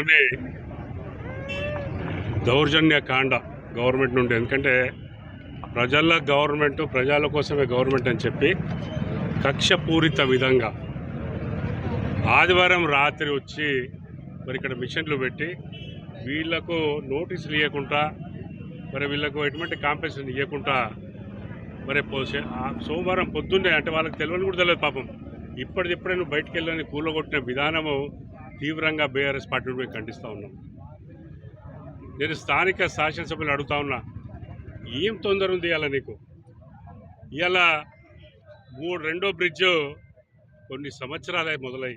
కొన్ని దౌర్జన్య కాండ గవర్నమెంట్ నుండి. ఎందుకంటే ప్రజల గవర్నమెంట్ ప్రజల కోసమే గవర్నమెంట్ అని చెప్పి కక్షపూరిత విధంగా ఆదివారం రాత్రి వచ్చి మరి ఇక్కడ మిషన్లు పెట్టి వీళ్ళకు నోటీసులు ఇవ్వకుండా మరి వీళ్ళకు ఎటువంటి కాంపెన్సేషన్ ఇవ్వకుండా మరి పోసే సోమవారం పొద్దున్నే అంటే వాళ్ళకి తెలియని కూడా తెలియదు పాపం. ఇప్పటిదిప్పుడే నువ్వు బయటికి వెళ్ళని కూలగొట్టిన విధానము తీవ్రంగా బీఆర్ఎస్ పార్టీ మేము ఖండిస్తూ ఉన్నాం. నేను స్థానిక శాసనసభ్యులు అడుగుతా ఉన్నా ఏం తొందర ఉంది ఇలా నీకు? ఇలా మూడు రెండో బ్రిడ్జ్ కొన్ని సంవత్సరాలే మొదలై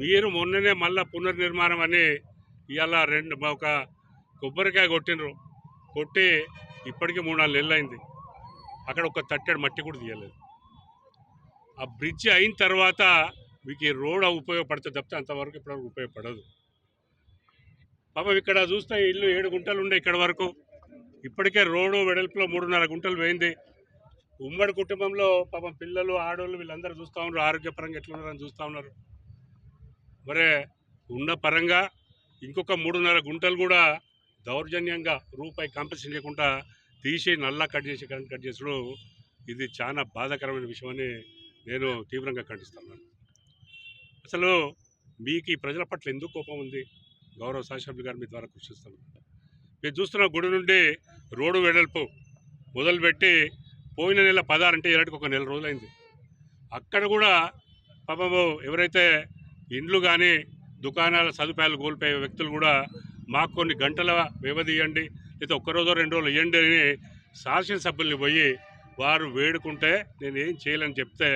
మీరు మొన్ననే మళ్ళా పునర్నిర్మాణం అని ఇలా రెండు ఒక కొబ్బరికాయ కొట్టినరు కొట్టి ఇప్పటికీ మూడు నాలుగు నెలలు అయింది అక్కడ ఒక తట్టెడు మట్టి కూడా తీయలేదు. ఆ బ్రిడ్జ్ అయిన తర్వాత మీకు ఈ రోడ్ ఉపయోగపడితే తప్పితే అంతవరకు ఇప్పటివరకు ఉపయోగపడదు. పాపం ఇక్కడ చూస్తే ఇల్లు ఏడు గుంటలు ఉండే ఇక్కడ వరకు. ఇప్పటికే రోడ్డు వెడల్పులో మూడున్నర గుంటలు పోయింది. ఉమ్మడి కుటుంబంలో పాపం పిల్లలు ఆడవాళ్ళు వీళ్ళందరూ చూస్తూ ఉన్నారు. ఆరోగ్యపరంగా ఎట్లున్నారని చూస్తూ ఉన్నారు. మరే ఉన్న పరంగా ఇంకొక మూడున్నర గుంటలు కూడా దౌర్జన్యంగా రూపాయి కాంపెన్సేషన్ లేకుండా తీసి నల్లా కట్ చేసి కరెంట్ కట్ చేసుడు ఇది చాలా బాధాకరమైన విషయమని నేను తీవ్రంగా ఖండిస్తున్నాను అసలు మీకు ఈ ప్రజల పట్ల ఎందుకు కోపం ఉంది? గౌరవ శాసనసభ్యులు గారు మీ ద్వారా కృషిస్తాను మీరు చూస్తున్న గుడి నుండి రోడ్డు వెడల్పు మొదలుపెట్టి పోయిన నెల పదహారు అంటే ఇలాంటికి ఒక నెల రోజులైంది. అక్కడ కూడా పాపము ఎవరైతే ఇండ్లు కానీ దుకాణాల సదుపాయాలు కోల్పోయే వ్యక్తులు కూడా మాకు కొన్ని గంటల వ్యవధి ఇవ్వండి లేదా ఒక్కరోజు రెండు రోజులు ఇవ్వండి అని శాసనసభ్యుల్ని పోయి వారు వేడుకుంటే నేను ఏం చేయలేని చెప్తే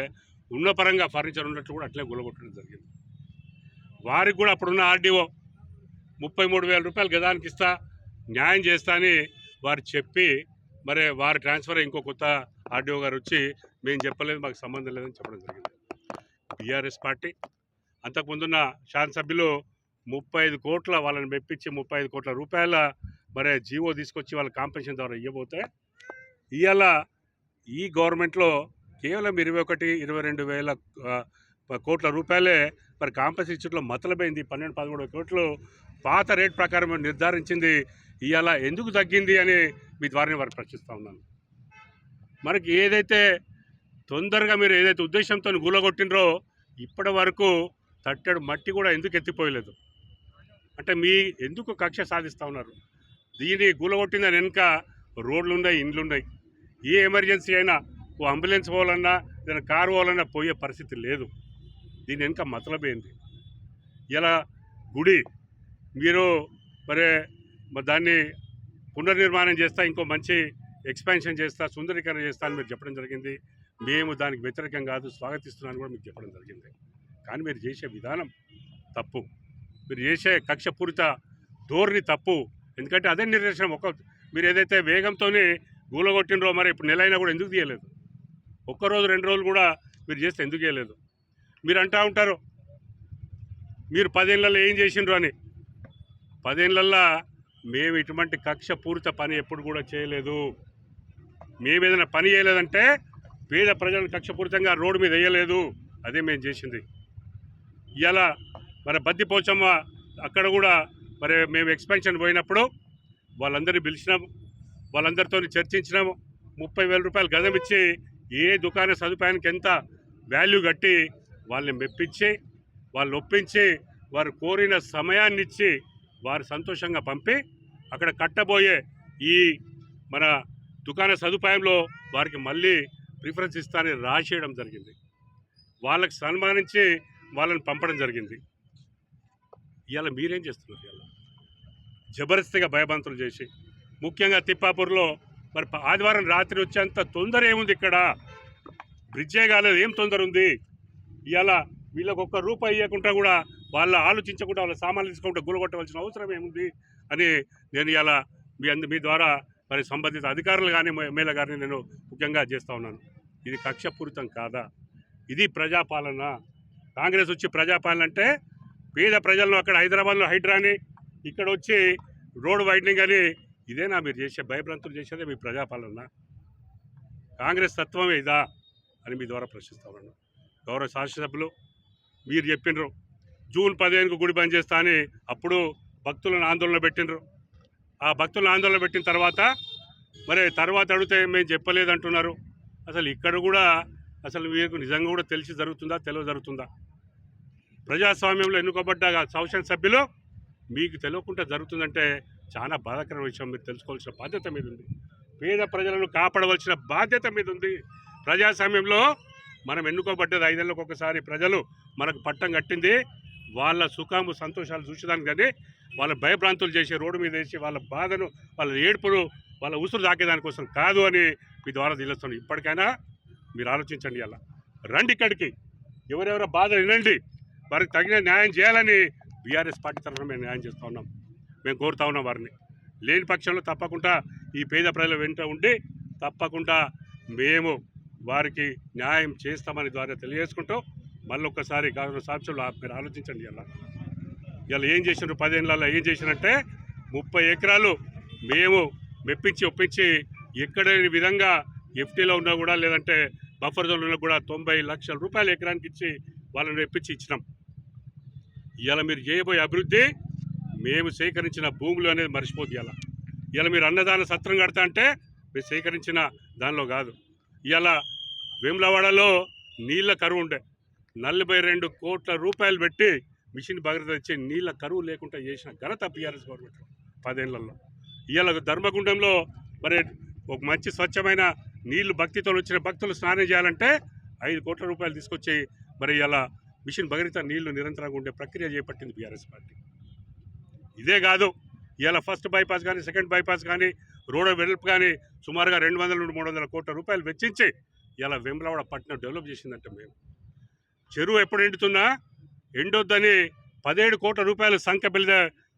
ఉన్న పరంగా ఫర్నిచర్ ఉన్నట్టు కూడా అట్లే గులగొట్టడం జరిగింది. వారికి కూడా అప్పుడున్న ఆర్డీఓ ముప్పై మూడు వేల రూపాయలు గదానికి ఇస్తా న్యాయం చేస్తా అని వారు చెప్పి మరి వారి ట్రాన్స్ఫర్ ఇంకో కొత్త ఆర్డీఓ గారు వచ్చి మేము చెప్పలేదు మాకు సంబంధం లేదని చెప్పడం జరిగింది. బీఆర్ఎస్ పార్టీ అంతకుముందున్న శాసనసభ్యులు ముప్పై ఐదు కోట్ల వాళ్ళని మెప్పించి ముప్పై ఐదు కోట్ల రూపాయల మరి జీవో తీసుకొచ్చి వాళ్ళ కాంపెన్షన్ ద్వారా ఇవ్వబోతే ఇవాళ ఈ గవర్నమెంట్లో కేవలం ఇరవై ఒకటి ఇరవై రెండు వేల కోట్ల రూపాయలే మరి కాంపెన్సేషన్లో ఇచ్చట్లో మతలమైంది పన్నెండు పదమూడు కోట్లు పాత రేట్ ప్రకారం నిర్ధారించింది. ఇవాళ ఎందుకు తగ్గింది అని మీ ద్వారా వారికి ప్రశ్నిస్తూ ఉన్నాను. మనకి ఏదైతే తొందరగా మీరు ఏదైతే ఉద్దేశంతో గూలగొట్టినరో ఇప్పటి వరకు తట్టడు మట్టి కూడా ఎందుకు ఎత్తిపోయలేదు? అంటే మీ ఎందుకు కక్ష సాధిస్తూ ఉన్నారు? దీన్ని గూలగొట్టిందని వెనుక రోడ్లు ఉన్నాయి ఇండ్లు ఉన్నాయి ఏ ఎమర్జెన్సీ అయినా ఓ అంబులెన్స్ పోవాలన్నా ఏదైనా కారు పోవాలన్నా పోయే పరిస్థితి లేదు. దీని వెనుక మతలబైంది ఇలా గుడి మీరు మరి దాన్ని పునర్నిర్మాణం చేస్తా ఇంకో మంచి ఎక్స్పాన్షన్ చేస్తా సుందరీకరణ చేస్తా అని మీరు చెప్పడం జరిగింది. మేము దానికి వ్యతిరేకం కాదు స్వాగతిస్తున్నాను కూడా మీకు చెప్పడం జరిగింది. కానీ మీరు చేసే విధానం తప్పు. మీరు చేసే కక్షపూరిత ధోరణి తప్పు. ఎందుకంటే అదే నిర్దేశం ఒక మీరు ఏదైతే వేగంతోనే గూలగొట్టినరో మరి ఇప్పుడు నెల అయినా కూడా ఎందుకు తీయలేదు? ఒక్కరోజు రెండు రోజులు కూడా మీరు చేస్తే ఎందుకు వేయలేదు మీరు అంటా ఉంటారు మీరు పదేళ్ళల్లో ఏం చేసిండ్రు అని. పదేళ్ళల్లో మేము ఇటువంటి కక్ష పూరిత పని ఎప్పుడు కూడా చేయలేదు. మేము ఏదైనా పని చేయలేదంటే పేద ప్రజలను కక్షపూరితంగా రోడ్డు మీద వేయలేదు. అదే మేము చేసింది. ఇలా మరి బద్ది పోచమ్మ అక్కడ కూడా మరి మేము ఎక్స్పెన్షన్ పోయినప్పుడు వాళ్ళందరినీ పిలిచినాము. వాళ్ళందరితో చర్చించినాము. ముప్పై వేల రూపాయలు గదం ఇచ్చి ఏ దుకాణ సదుపాయానికి ఎంత వాల్యూ కట్టి వాళ్ళని మెప్పించి వాళ్ళు ఒప్పించి వారు కోరిన సమయాన్ని ఇచ్చి వారు సంతోషంగా పంపి అక్కడ కట్టబోయే ఈ మన దుకాణ సదుపాయంలో వారికి మళ్ళీ ప్రిఫరెన్స్ ఇస్తానని రాసేయడం జరిగింది. వాళ్ళకి సన్మానించి వాళ్ళని పంపడం జరిగింది. ఇవాళ మీరేం చేస్తున్నారు ఇవాళ జబర్దస్తిగా భయభంతులు చేసి ముఖ్యంగా తిప్పాపూర్లో మరి ఆదివారం రాత్రి వచ్చేంత తొందర ఏముంది ఇక్కడ? బ్రిడ్జే కాలేదు ఏం తొందర ఉంది? ఇవాళ వీళ్ళకి ఒక్క రూపాయి ఇవ్వకుండా కూడా వాళ్ళ ఆలోచించకుండా వాళ్ళ సామాన్లు తీసుకుంటే గులగొట్టవలసిన అవసరం ఏముంది? అని నేను ఇలా మీ అందు మీ ద్వారా మరి సంబంధిత అధికారులు కానీ ఎమ్మెల్యే గారిని నేను ముఖ్యంగా చేస్తూ ఉన్నాను. ఇది కక్షపూరితం కాదా? ఇది ప్రజాపాలన. కాంగ్రెస్ వచ్చి ప్రజాపాలన అంటే పేద ప్రజలను అక్కడ హైదరాబాద్లో హైడ్రాని ఇక్కడ వచ్చి రోడ్ వైడనింగ్ అని ఇదేనా మీరు చేసే భయభ్రాంతులు చేసేదే మీ ప్రజాపాలన? కాంగ్రెస్ తత్వమే ఇదా అని మీ ద్వారా ప్రశ్నిస్తా ఉన్నాను. గౌరవ శాసనసభ్యులు మీరు చెప్పినారు జూన్ పదిహేనుకు గుడి బంద్ చేస్తా అని అప్పుడు భక్తులను ఆందోళన పెట్టినరు. ఆ భక్తులను ఆందోళన పెట్టిన తర్వాత మరి తర్వాత అడిగితే మేము చెప్పలేదంటున్నారు. అసలు ఇక్కడ కూడా అసలు మీకు నిజంగా కూడా తెలిసి జరుగుతుందా తెలియ జరుగుతుందా? ప్రజాస్వామ్యంలో ఎన్నుకోబడ్డ సంవత్సర సభ్యులు మీకు తెలియకుండా జరుగుతుందంటే చాలా బాధాకరమైన విషయం మీరు తెలుసుకోవాల్సిన బాధ్యత మీద ఉంది. పేద ప్రజలను కాపాడవలసిన బాధ్యత మీద ఉంది. ప్రజాస్వామ్యంలో మనం ఎన్నుకోబడ్డది ఐదేళ్ళకు ఒకసారి ప్రజలు మనకు పట్టం కట్టింది. వాళ్ళ సుఖము సంతోషాలు చూసేదానికి కానీ వాళ్ళ భయభ్రాంతులు చేసి రోడ్డు మీద వేసి వాళ్ళ బాధను వాళ్ళ ఏడుపును వాళ్ళ ఉసురు దాకేదానికోసం కాదు అని మీ ద్వారా తెలుస్తున్నాను. ఇప్పటికైనా మీరు ఆలోచించండి అలా. రండి ఇక్కడికి. ఎవరెవరో బాధ వినండి. వారికి తగిన న్యాయం చేయాలని బీఆర్ఎస్ పార్టీ తరఫున మేము న్యాయం చేస్తూ ఉన్నాం. మేము కోరుతా ఉన్నాం వారిని. లేని పక్షంలో తప్పకుండా ఈ పేద ప్రజల వెంట ఉండి తప్పకుండా మేము వారికి న్యాయం చేస్తామని ద్వారా తెలియజేసుకుంటూ మళ్ళీ ఒక్కసారి గవర్నర్ సాక్షులు మీరు ఆలోచించండి ఇలా ఇలా ఏం చేసినారు పదేళ్ళలో ఏం చేసినంటే ముప్పై ఎకరాలు మేము మెప్పించి ఒప్పించి ఎక్కడ విధంగా ఎఫ్టీలో ఉన్నా కూడా లేదంటే బఫర్ జోన్లో కూడా తొంభై లక్షల రూపాయలు ఎకరానికి ఇచ్చి వాళ్ళని మెప్పించి ఇచ్చినాం. ఇవాళ మీరు చేయబోయే అభివృద్ధి మేము సేకరించిన భూములు అనేది మర్చిపోద్ది ఇలా. ఇలా మీరు అన్నదాన సత్రం కడతా అంటే మీరు సేకరించిన దానిలో కాదు. ఇలా వేములవాడలో నీళ్ళ కరువు ఉండే. నలభై రెండు కోట్ల రూపాయలు పెట్టి మిషన్ భగీరథ తెచ్చి నీళ్ళ కరువు లేకుండా చేసిన ఘనత బీఆర్ఎస్ గవర్నమెంట్ పదేళ్ళలో. ఇవాళ ధర్మగుండంలో మరి ఒక మంచి స్వచ్ఛమైన నీళ్ళు భక్తితో వచ్చిన భక్తులు స్నానం చేయాలంటే ఐదు కోట్ల రూపాయలు తీసుకొచ్చి మరి ఇలా మిషన్ భగీరథ నీళ్ళు నిరంతరంగా ఉండే ప్రక్రియ చేపట్టింది బీఆర్ఎస్ పార్టీ. ఇదే కాదు. ఇవాళ ఫస్ట్ బైపాస్ కానీ సెకండ్ బైపాస్ కానీ రోడ్ వెడల్పు కానీ సుమారుగా రెండు వందల నుండి మూడు వందల కోట్ల రూపాయలు వెచ్చించి ఇలా వేములవాడ పట్టణం డెవలప్ చేసిందంట మేము చెరువు ఎప్పుడు ఎండుతున్నా ఎండొద్దని పదిహేడు కోట్ల రూపాయలు సంఖ్య బిల్ద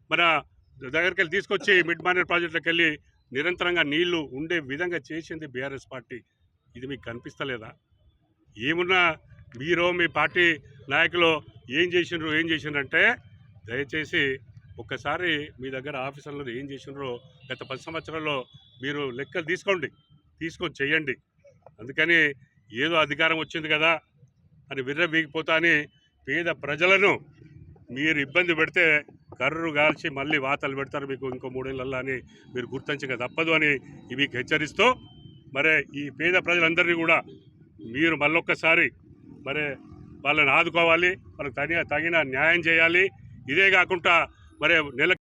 మన దగ్గరికి వెళ్ళి తీసుకొచ్చి మిడ్ మార్నర్ ప్రాజెక్టులకు వెళ్ళి నిరంతరంగా నీళ్ళు ఉండే విధంగా చేసింది బీఆర్ఎస్ పార్టీ. ఇది మీకు కనిపిస్తలేదా? ఏమున్నా మీరు మీ పార్టీ నాయకులు ఏం చేసినారు ఏం చేసినారంటే దయచేసి ఒక్కసారి మీ దగ్గర ఆఫీసర్లు ఏం చేసిండ్రో గత పది సంవత్సరాల్లో మీరు లెక్కలు తీసుకోండి తీసుకొని చెయ్యండి. అందుకని ఏదో అధికారం వచ్చింది కదా అని విర్రవీగిపోతా అని పేద ప్రజలను మీరు ఇబ్బంది పెడితే కర్రు కాల్చి మళ్ళీ వాతలు పెడతారు మీకు ఇంకో మూడేళ్ళల్లో అని మీరు గుర్తించక తప్పదు అని మీకు హెచ్చరిస్తూ మరి ఈ పేద ప్రజలందరినీ కూడా మీరు మళ్ళొక్కసారి మరి వాళ్ళని ఆదుకోవాలి వాళ్ళకి తగిన తగిన న్యాయం చేయాలి. ఇదే కాకుండా మరి నెల